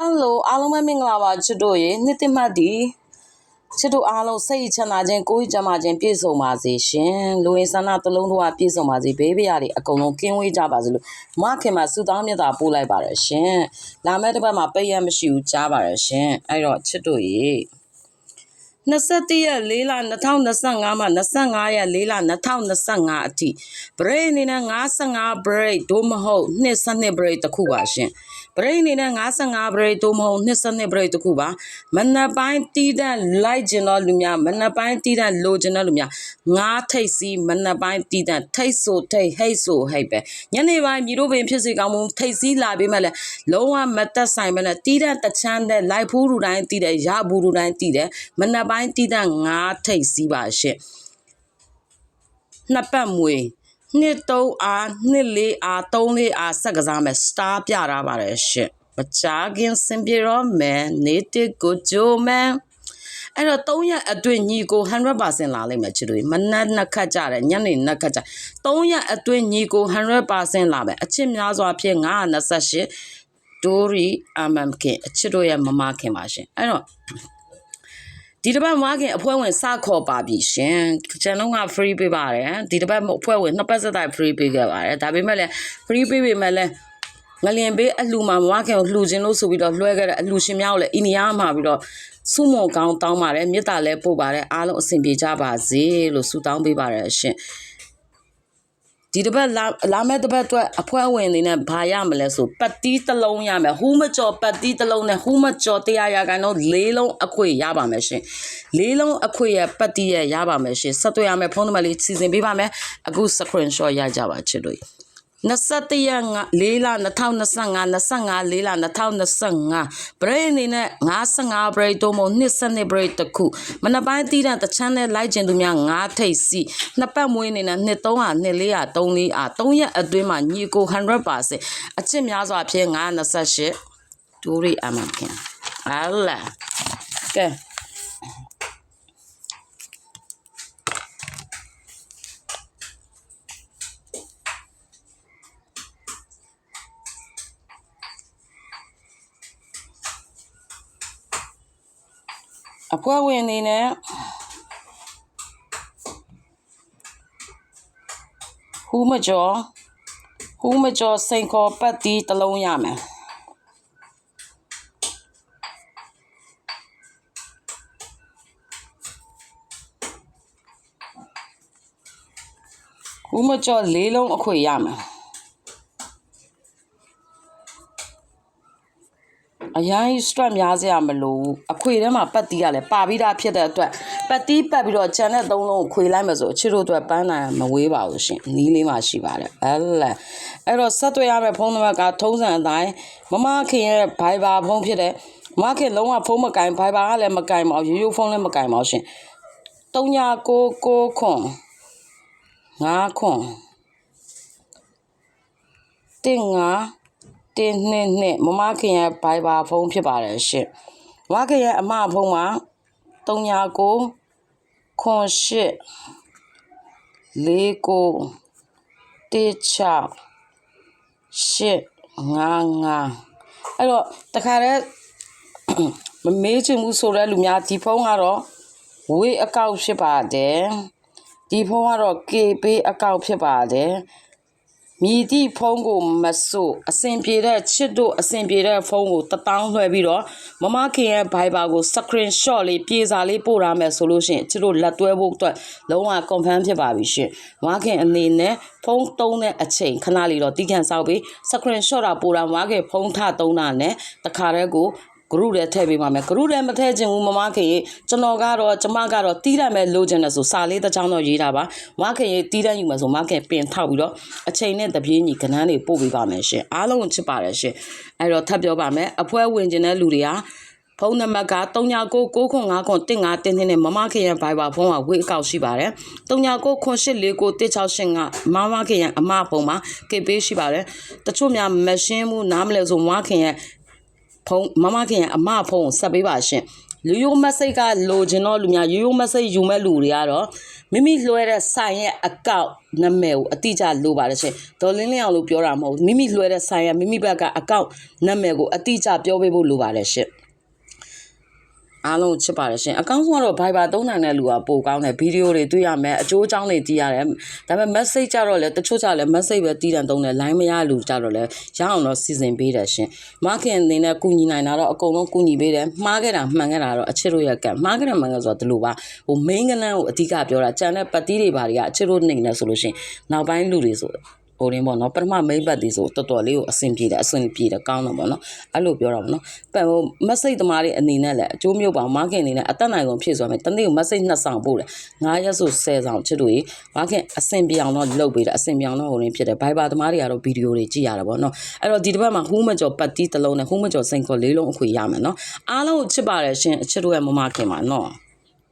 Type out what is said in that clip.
ဟယ်လိုအားလုံးပဲမင်္ဂလာပါချစ်တို့ရေနှစ်သိမတ်ဒီချစ်တို့အားလုံးစိတ်ချမ်းသာခြင်းကိုယ်ကြီးကျန်းမာခြင်းပြည့်စုံပါစေရှင်လူဝင်ဆန္ဒတစ်လုံးတော့ပြည့်စုံပါစေဘေးပရာတွေအကုန်လုံးကင်းဝေးကြပါစေလို့မခင်မှာဆုတောင်းမြတ်တာပို့လိုက်ပါရရှင်လာမယ့်တစ်ပတ်မှာပိတ်ရမရှိဘူးကြားပါရရှင်အဲ့တော့ချစ်တို့ရေ 21ရက်4လ2025မှာ25ရက်4လ2025အထိ break အနေနဲ့55 break ဒို့မဟုတ်22 break တစ်ခုပါရှင် break အနေနဲ့55 break ဒို့မဟုတ်22 break တစ်ခုပါမနက်ပိုင်းတီးတန့်လိုက်ကျင်တော့လူများမနက်ပိုင်းတီးတန့်လိုချင်တဲ့လူများငါးထိတ်စီမနက်ပိုင်းတီးတန့်ထိတ်ဆိုထိတ်ဟိတ်ဆိုဟိတ်ပဲညနေပိုင်းမြေတို့ပင်ဖြစ်စေကောင်းမှုထိတ်စီလာပြီးမှလည်းလုံးဝမတက်ဆိုင်မနဲ့တီးတန့်တချမ်းတဲ့လိုက်ဖူးလူတိုင်းတီးတယ်ရဘူးလူတိုင်းတီးတယ်မနက်ပိုင်းတီးတန့်ငါးထိတ်စီပါရှင့်နှစ်ပတ်မွေနှစ်3အားနှစ်4အား3 4အားဆက်ကစားမယ်စတားပြတာပါတယ်ရှင့်မကြခင်စင်ပြေတော့မယ်နေတစ်ကိုကြိုမယ်အဲ့တော့3ရက်အတွင်းညီကို100%လာလိမ့်မယ်ချစ်တို့မနက်နှစ်ခတ်ကြတယ်ညနေနှစ်ခတ်ကြ3ရက်အတွင်းညီကို100%လာမယ်အချစ်များစွာဖြင့်928ဒိုရီအမမ်ခင်အချစ်တို့ရဲ့မမခင်ပါရှင်အဲ့တော့ ဒီတစ်ပတ်မခင်အဖွဲ့ဝင်စခေါ်ပါပြီရှင်ကျွန်တော်က free ပေးပါတယ်ဒီတစ်ပတ်အဖွဲ့ဝင်နှစ်ပတ်ဆက်တိုက် free ပေးခဲ့ပါတယ်ဒါပေမဲ့လည်း free ပေးပေမဲ့လည်းငလျင်ပေးအလှမှာမခင်ကိုလှူခြင်းလို့ဆိုပြီးတော့လွှဲခဲ့တဲ့အလှရှင်များကိုလည်းအိန္ဒိယမှာပြီးတော့စုမုံကောင်းတောင်းပါတယ်မေတ္တာလည်းပို့ပါတယ်အားလုံးအဆင်ပြေကြပါစေလို့ဆုတောင်းပေးပါတယ်ရှင် ဒီတစ်ပတ်လာလာမဲ့တစ်ပတ်အတွက်အဖွဲ့ဝင်အနေနဲ့ဘာရမလဲဆိုပတ်တီးတစ်လုံးရမယ်ဟူးမကျော်ပတ်တီးတစ်လုံးနဲ့ဟူးမကျော်တရားရကန်တော့လေးလုံးအခွေရပါမယ်ရှင်လေးလုံးအခွေရပတ်တီးရရပါမယ်ရှင်ဆက်တွေ့ရမယ်ဖုန်းနံပါတ်လေးစီစဉ်ပေးပါမယ်အခု screenshot ရကြပါချစ်တို့ 21ရက်4လ2025 25 4လ2025 break အနေနဲ့55 break တို့မို့22 break တစ်ခုမနက်ပိုင်းတီးတဲ့တချမ်းနဲ့လိုက်ကျင်သူများ9ထိပ်စီနှစ်ပတ်မွေးအနေနဲ့2 300 2 400 3 400 3ရက်အတွင်းမှာညီကို100%အချစ်များစွာဖြင့်928ဒူရီအမန်ခင်ဟာလာကဲ အဖွဲ့ဝင်အနေနဲ့ဟူးမကျော်ဟူးမကျော်စိန်ခေါ်ပတ်တီးတစ်လုံးရမယ်ဟူးမကျော်လေးလုံးအခွေရမယ် အရင် stress များစရာမလိုဘူးအခွေထဲမှာပတ်တီးရလဲပါပြီးသားဖြစ်တဲ့အတွက်ပတ်တီးပတ်ပြီးတော့ဂျန်တဲ့သုံးလုံးကိုခွေလိုက်မယ်ဆိုအချစ်တို့အတွက်ပန်းနိုင်မဝေးပါဘူးရှင်နီးလေးမှရှိပါတယ်အဲ့လဲအဲ့တော့ဆက်သွယ်ရမယ့်ဖုန်းနံပါတ်ကထုံးစံအတိုင်းမမခင်ရဲ့ Viber ဖုန်းဖြစ်တဲ့မခင်လုံးဝဖုန်းမကင် Viber ကလည်းမကင်ပါဘူးရိုးရိုးဖုန်းလည်းမကင်ပါဘူးရှင်3999ခွန်9ခွန်တင်ငါ တင်းနှစ်နှစ်မမခင်ရဲ့ Viber ဖုန်းဖြစ်ပါတယ်ရှင်မမခင်ရဲ့အမဖုန်းမှာ39ခွန်8 49 16 8 55အဲ့တော့တခါတည်းမမေးချင်ဘူးဆိုတဲ့လူများဒီဖုန်းကတော့ဝေးအကောက်ဖြစ်ပါတယ်ဒီဖုန်းကတော့ KB အကောက်ဖြစ်ပါတယ် မြည်သည့်ဖုန်းကိုမစို့အဆင်ပြေတဲ့ချစ်တို့အဆင်ပြေတဲ့ဖုန်းကိုတတောင်းလွှဲပြီးတော့မမခင်ရဲ့ Viber ကို screenshot လေးပြေစာလေးပို့ရမယ်ဆိုလို့ရှိရင်ချစ်တို့လက်တွဲဖို့အတွက်လုံးဝ confirm ဖြစ်ပါပြီရှင်မမခင်အနေနဲ့ဖုန်းသုံးတဲ့အချိန်ခဏလေးတော့တီးခန့်ဆောက်ပြီး screenshot တာပို့တာမမခင်ဖုန်းထသုံးတာနဲ့တခါတည်းကို group ထဲထည့်ပေးပါမယ် group ထဲမထည့်ခြင်းဘူးမမခင်ရေကျွန်တော်ကတော့ကျမကတော့တီးရမယ်လို့ခြင်းနဲ့ဆိုစာလေးတစ်ချောင်းတော့ရေးတာပါမခင်ရေတီးတန်းယူမယ်ဆိုမခင်ပင်ထောက်ပြီးတော့အချိန်နဲ့တပြေးညီကဏ္ဍတွေပို့ပေးပါမယ်ရှင်အားလုံးချစ်ပါတယ်ရှင်အဲ့တော့ထပ်ပြောပါမယ်အဖွဲဝင်ခြင်းတဲ့လူတွေကဖုန်းနံပါတ်က399995တင်းတင်းနဲ့မမခင်ရဲ့ Viber ဖုန်းကဝေးအကောက်ရှိပါတယ်3998491685မမခင်ရဲ့အမဖုန်းမှာကေပေးရှိပါတယ်တချို့များမရှင်းဘူးနားမလဲဆိုမမခင်ရဲ့ ဖုန်းမမခင်ရဲ့အမဖုန်းကိုဆက်ပေးပါရှင်ရိုးရိုးမက်ဆေ့ကလိုချင်တော့လူများရိုးရိုးမက်ဆေ့ယူမဲ့လူတွေကတော့မိမိလွှဲတဲ့ဆိုင်ရဲ့အကောင့်နာမည်ကိုအတိအကျလိုပါတယ်ရှင်ဒေါ်လင်းလင်းအောင်လို့ပြောတာမဟုတ်ဘူးမိမိလွှဲတဲ့ဆိုင်ရဲ့မိမိဘက်ကအကောင့်နာမည်ကိုအတိအကျပြောပေးဖို့လိုပါတယ်ရှင် အားလုံးချစ်ပါတယ်ရှင်အကောင့်ဆုံးကတော့ Viber သုံးနိုင်တဲ့လူကပိုကောင်းတယ်ဗီဒီယိုတွေတွေ့ရမယ်အကျိုးအကြောင်းတွေသိရတယ်ဒါပေမဲ့ message ကြတော့လေတချို့ကြလည်း message ပဲတီးတန်သုံးတယ် line မရလူကြတော့လေရအောင်တော့စီစဉ်ပေးတယ်ရှင်မခင်အနေနဲ့ကုညီနိုင်တာတော့အကုန်လုံးကုညီပေးတယ်မှားခဲ့တာမှန်ခဲ့တာတော့အချစ်တို့ရဲ့ကံမှားခဲ့တယ်မှန်ခဲ့ဆိုတော့ဒီလိုပါဟို main ကနန်းကိုအဓိကပြောတာကြံတဲ့ပတ်တီးတွေဘာတွေကအချစ်တို့နေနေဆိုလို့ရှင်နောက်ပိုင်းလူတွေဆို ဟိုရင်းပေါ့နော်ပထမမိတ်ဘတ်ဒီဆိုတော်တော်လေးကိုအဆင်ပြေတယ်အဆင်ပြေတယ်ကောင်းတယ်ပေါ့နော်အဲ့လိုပြောတာပေါ့နော်ပတ်ဟို message သမားတွေအနေနဲ့လည်းအကျိုးမျိုးပါမားခင်အနေနဲ့အသက်နိုင်ကုန်ဖြည့်ဆိုရမယ်တနေ့ကို message နှစ်ဆောင်ပို့တယ်9ရက်ဆို10ဆောင်ချစ်တို့ရေမားခင်အဆင်ပြေအောင်တော့လုပ်ပေးတယ်အဆင်ပြေအောင်တော့ဟိုရင်းဖြစ်တယ် Viber သမားတွေကတော့ဗီဒီယိုတွေကြည့်ရတာပေါ့နော်အဲ့တော့ဒီတစ်ပတ်မှာဟူးမကျော်ပတ်တီးတစ်လုံးနဲ့ဟူးမကျော်စိန်ခေါ်လေးလုံးအခွေရမယ်နော်အားလုံးကိုချစ်ပါတယ်ရှင်အချစ်တို့ရဲ့မမခင်ပါနော်